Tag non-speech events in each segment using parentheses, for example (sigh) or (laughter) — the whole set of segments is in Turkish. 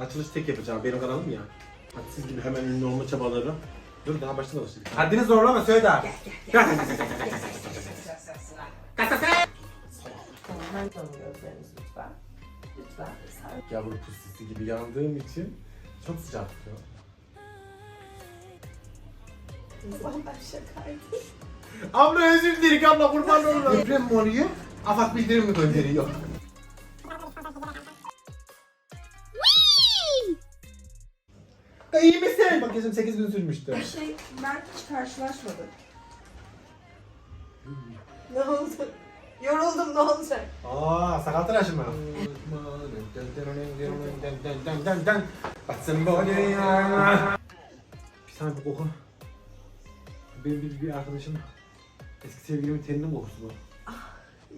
Açılış tek yapacağım benim kanalım ya. Hadi siz gibi hemen ünlü olma çabaları. Dur daha baştan alıştık. Haddini zorlama söyle daha. Tamam ben tanım gözlerinizi lütfen. Lütfen. Yavru pusisi gibi yandığım için çok sıcak ben şakaydım. Abla özür dilerim abla kurban olurum. Deprem mi oluyor? Afat bildirim mi gönderiyor? (laughs) iyi misin? Bak gözüm 8 gün sürmüştü. Bir şey ben hiç karşılaşmadım. ne oldu? Yoruldum ne olacak? Aa sakal tıraşı mı? Batsın body ya. Bir tane bu koku. Benim bir, bir arkadaşım eski sevgilimin teninin kokusu bu.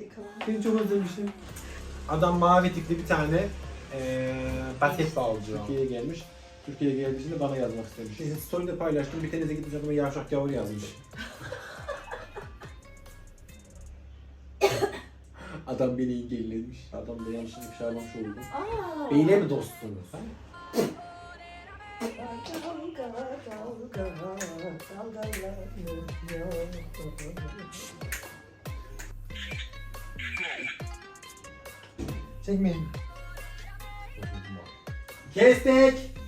Yıkamam. Seni çok özlemişim. Adam mavi tikli bir tane eee basketbolcu. Türkiye'ye gelmiş. Türkiye'ye geldiği için de bana yazmak istemiş. Şey, story'de paylaştım. Bir tanesi gitmiş adama yavşak yavru yazmış. (laughs) Adam beni engellemiş. Adam da yanlışlıkla çağırmamış oldu. Aa. Beyle mi dostsunuz? Ha? Çekmeyin. Kestik.